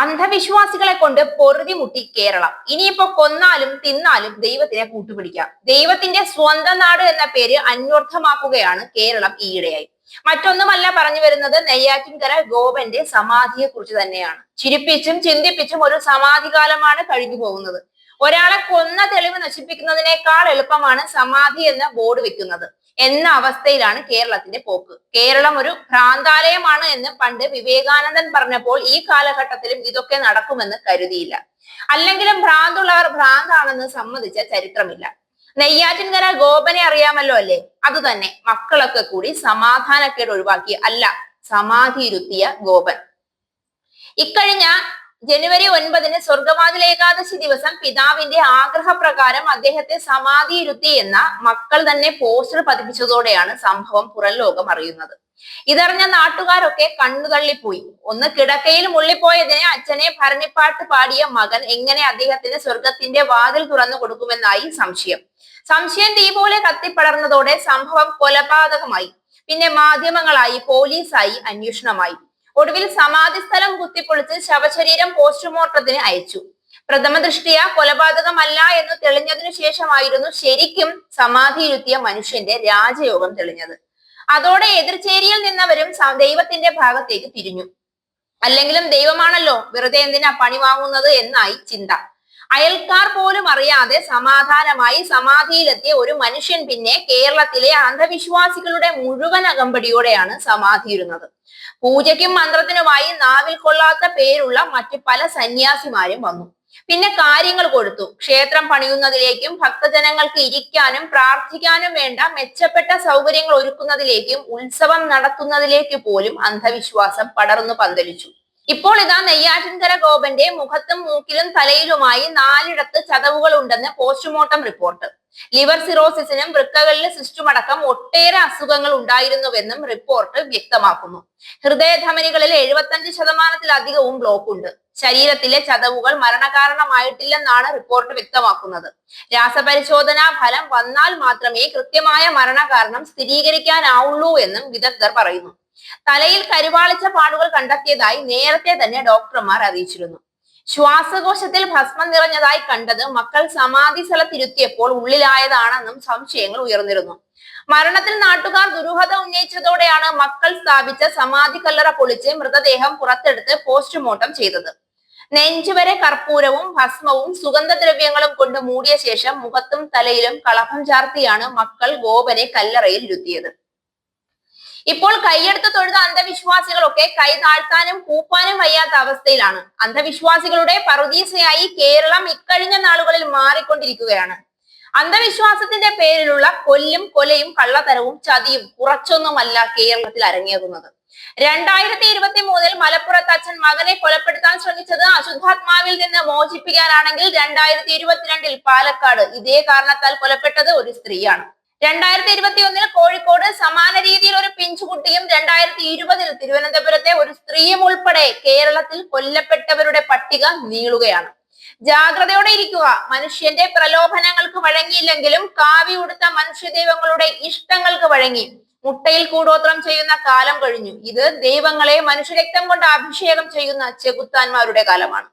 അന്ധവിശ്വാസികളെ കൊണ്ട് പൊറുതിമുട്ടി കേരളം. ഇനിയിപ്പോ കൊന്നാലും തിന്നാലും ദൈവത്തിനെ കൂട്ടുപിടിക്കാം. ദൈവത്തിന്റെ സ്വന്തം നാട് എന്ന പേര് അന്വർത്ഥമാക്കുകയാണ് കേരളം ഈയിടെയായി. മറ്റൊന്നുമല്ല പറഞ്ഞു വരുന്നത് നെയ്യാറ്റിൻകര ഗോപന്റെ സമാധിയെ കുറിച്ച് തന്നെയാണ്. ചിരിപ്പിച്ചും ചിന്തിപ്പിച്ചും ഒരു സമാധി കാലമാണ് കഴിഞ്ഞു പോകുന്നത് ഒരാളെ കൊന്ന തെളിവ് നശിപ്പിക്കുന്നതിനേക്കാൾ എളുപ്പമാണ് സമാധി എന്ന ബോർഡ് വെക്കുന്നത്. എന്ന അവസ്ഥയിലാണ് കേരളത്തിന്റെ പോക്ക്. കേരളം ഒരു ഭ്രാന്താലയമാണ് എന്ന് പണ്ട് വിവേകാനന്ദൻ പറഞ്ഞപ്പോൾ ഈ കാലഘട്ടത്തിലും ഇതൊക്കെ നടക്കുമെന്ന് കരുതിയില്ല. അല്ലെങ്കിലും ഭ്രാന്തുള്ളവർ ഭ്രാന്താണെന്ന് സമ്മതിച്ച ചരിത്രമില്ല. നെയ്യാറ്റിൻകര ഗോപനെ അറിയാമല്ലോ അല്ലേ? അത് തന്നെ മക്കളൊക്കെ കൂടി സമാധാനക്കേട് ഒഴിവാക്കി. അല്ല സമാധിയിരുത്തിയ ഗോപൻ. ഇക്കഴിഞ്ഞ ജനുവരി ഒൻപതിന് സ്വർഗവാതിൽ ഏകാദശി ദിവസം പിതാവിന്റെ ആഗ്രഹപ്രകാരം അദ്ദേഹത്തെ സമാധിയിരുത്തി എന്ന മക്കൾ തന്നെ പോസ്റ്റർ പതിപ്പിച്ചതോടെയാണ് സംഭവം പുറം ലോകം അറിയുന്നത്. ഇതറിഞ്ഞ നാട്ടുകാരൊക്കെ കണ്ണുതള്ളിപ്പോയി. ഒന്ന് കിടക്കയിൽ മുള്ളിപ്പോയതിനെ അച്ഛനെ ഭരണിപ്പാട്ട് പാടിയ മകൻ എങ്ങനെ അദ്ദേഹത്തിന് സ്വർഗത്തിന്റെ വാതിൽ തുറന്നു കൊടുക്കുമെന്നായി സംശയം. സംശയം തീ പോലെ കത്തിപ്പടർന്നതോടെ സംഭവം കൊലപാതകമായി. പിന്നെ മാധ്യമങ്ങളായി പോലീസായി അന്വേഷണമായി. ഒടുവിൽ സമാധി സ്ഥലം കുത്തിപ്പൊളിച്ച് ശവശരീരം പോസ്റ്റ്മോർട്ടത്തിന് അയച്ചു. പ്രഥമ ദൃഷ്ടിയ കൊലപാതകമല്ല എന്ന് തെളിഞ്ഞതിനു ശേഷമായിരുന്നു ശരിക്കും സമാധിയിരുത്തിയ മനുഷ്യന്റെ രാജയോഗം തെളിഞ്ഞത്. അതോടെ എതിർചേരിയിൽ നിന്നവരും ദൈവത്തിന്റെ ഭാഗത്തേക്ക് തിരിഞ്ഞു അല്ലെങ്കിലും ദൈവമാണല്ലോ വെറുതെ എന്തിനാ പണി വാങ്ങുന്നത് എന്നായി ചിന്ത. അയൽക്കാർ പോലും അറിയാതെ സമാധാനമായി സമാധിയിലെത്തിയ ഒരു മനുഷ്യൻ പിന്നെ കേരളത്തിലെ അന്ധവിശ്വാസികളുടെ മുഴുവൻ അകമ്പടിയോടെയാണ് സമാധിയിരുന്നത്. പൂജയ്ക്കും മന്ത്രത്തിനുമായി നാവിൽ കൊള്ളാത്ത പേരുള്ള മറ്റു പല സന്യാസിമാരും വന്നു. പിന്നെ കാര്യങ്ങൾ കൊടുത്തു. ക്ഷേത്രം പണിയുന്നതിലേക്കും ഭക്തജനങ്ങൾക്ക് ഇരിക്കാനും പ്രാർത്ഥിക്കാനും വേണ്ട മെച്ചപ്പെട്ട സൗകര്യങ്ങൾ ഒരുക്കുന്നതിലേക്കും ഉത്സവം നടത്തുന്നതിലേക്ക് പോലും അന്ധവിശ്വാസം പടർന്നു പന്തലിച്ചു. ഇപ്പോൾ ഇതാ നെയ്യാറ്റിൻകര ഗോപന്റെ മുഖത്തും മൂക്കിലും തലയിലുമായി നാലിടത്ത് ചതവുകൾ ഉണ്ടെന്ന് പോസ്റ്റ്മോർട്ടം റിപ്പോർട്ട്. ലിവർ സിറോസിസിനും വൃക്കകളിലെ സിസ്റ്റുമടക്കം ഒട്ടേറെ അസുഖങ്ങൾ ഉണ്ടായിരുന്നുവെന്നും റിപ്പോർട്ട് വ്യക്തമാക്കുന്നു. ഹൃദയധമനികളിൽ എഴുപത്തഞ്ച് ശതമാനത്തിലധികവും ബ്ലോക്ക് ഉണ്ട് ശരീരത്തിലെ ചതവുകൾ മരണകാരണമായിട്ടില്ലെന്നാണ് റിപ്പോർട്ട് വ്യക്തമാക്കുന്നത്. രാസപരിശോധനാ ഫലം വന്നാൽ മാത്രമേ കൃത്യമായ മരണകാരണം സ്ഥിരീകരിക്കാനാവുള്ളൂ എന്നും വിദഗ്ധർ പറയുന്നു. തലയിൽ കരുവാളിച്ച പാടുകൾ കണ്ടെത്തിയതായി നേരത്തെ തന്നെ ഡോക്ടർമാർ അറിയിച്ചിരുന്നു. ശ്വാസകോശത്തിൽ ഭസ്മം നിറഞ്ഞതായി കണ്ടത് മക്കൾ സമാധി സ്ഥലത്തിരുത്തിയപ്പോൾ ഉള്ളിലായതാണെന്നും സംശയങ്ങൾ ഉയർന്നിരുന്നു. മരണത്തിൽ നാട്ടുകാർ ദുരൂഹത ഉന്നയിച്ചതോടെയാണ് മക്കൾ സ്ഥാപിച്ച സമാധി കല്ലറ പൊളിച്ച് മൃതദേഹം പുറത്തെടുത്ത് പോസ്റ്റ്മോർട്ടം ചെയ്തത്. നെഞ്ചുവരെ കർപ്പൂരവും ഭസ്മവും സുഗന്ധദ്രവ്യങ്ങളും കൊണ്ട് മൂടിയ ശേഷം മുഖത്തും തലയിലും കളഭം ചാർത്തിയാണ് മക്കൾ ഗോപനെ കല്ലറയിൽ ഇരുത്തിയത്. ഇപ്പോൾ കൈയെടുത്ത് തൊഴുത അന്ധവിശ്വാസികളൊക്കെ കൈ താഴ്ത്താനും കൂപ്പാനും വയ്യാത്ത അവസ്ഥയിലാണ്. അന്ധവിശ്വാസികളുടെ പറുദീസയായി കേരളം ഇക്കഴിഞ്ഞ നാളുകളിൽ മാറിക്കൊണ്ടിരിക്കുകയാണ്. അന്ധവിശ്വാസത്തിന്റെ പേരിലുള്ള കൊല്ലും കൊലയും കള്ളത്തരവും ചതിയും കുറച്ചൊന്നുമല്ല കേരളത്തിൽ അരങ്ങേറുന്നത്. രണ്ടായിരത്തി ഇരുപത്തി മൂന്നിൽ മലപ്പുറത്ത് അച്ഛൻ മകനെ കൊലപ്പെടുത്താൻ ശ്രമിച്ചത് അശുദ്ധാത്മാവിൽ നിന്ന് മോചിപ്പിക്കാനാണെങ്കിൽ രണ്ടായിരത്തി ഇരുപത്തിരണ്ടിൽ പാലക്കാട് ഇതേ കാരണത്താൽ കൊലപ്പെട്ടത് ഒരു സ്ത്രീയാണ്. രണ്ടായിരത്തി ഇരുപത്തി ഒന്നിൽ കോഴിക്കോട് സമാന രീതിയിൽ ഒരു പിഞ്ചുകുട്ടിയും രണ്ടായിരത്തി ഇരുപതിൽ തിരുവനന്തപുരത്തെ ഒരു സ്ത്രീയും ഉൾപ്പെടെ കേരളത്തിൽ കൊല്ലപ്പെട്ടവരുടെ പട്ടിക നീളുകയാണ്. ജാഗ്രതയോടെ ഇരിക്കുക. മനുഷ്യന്റെ പ്രലോഭനങ്ങൾക്ക് വഴങ്ങിയില്ലെങ്കിലും കാവി ഉടുത്ത മനുഷ്യദൈവങ്ങളുടെ ഇഷ്ടങ്ങൾക്ക് വഴങ്ങി. മുട്ടയിൽ കൂടോത്രം ചെയ്യുന്ന കാലം കഴിഞ്ഞു. ഇത് ദൈവങ്ങളെ മനുഷ്യരക്തം കൊണ്ട് അഭിഷേകം ചെയ്യുന്ന ചെകുത്താന്മാരുടെ കാലമാണ്.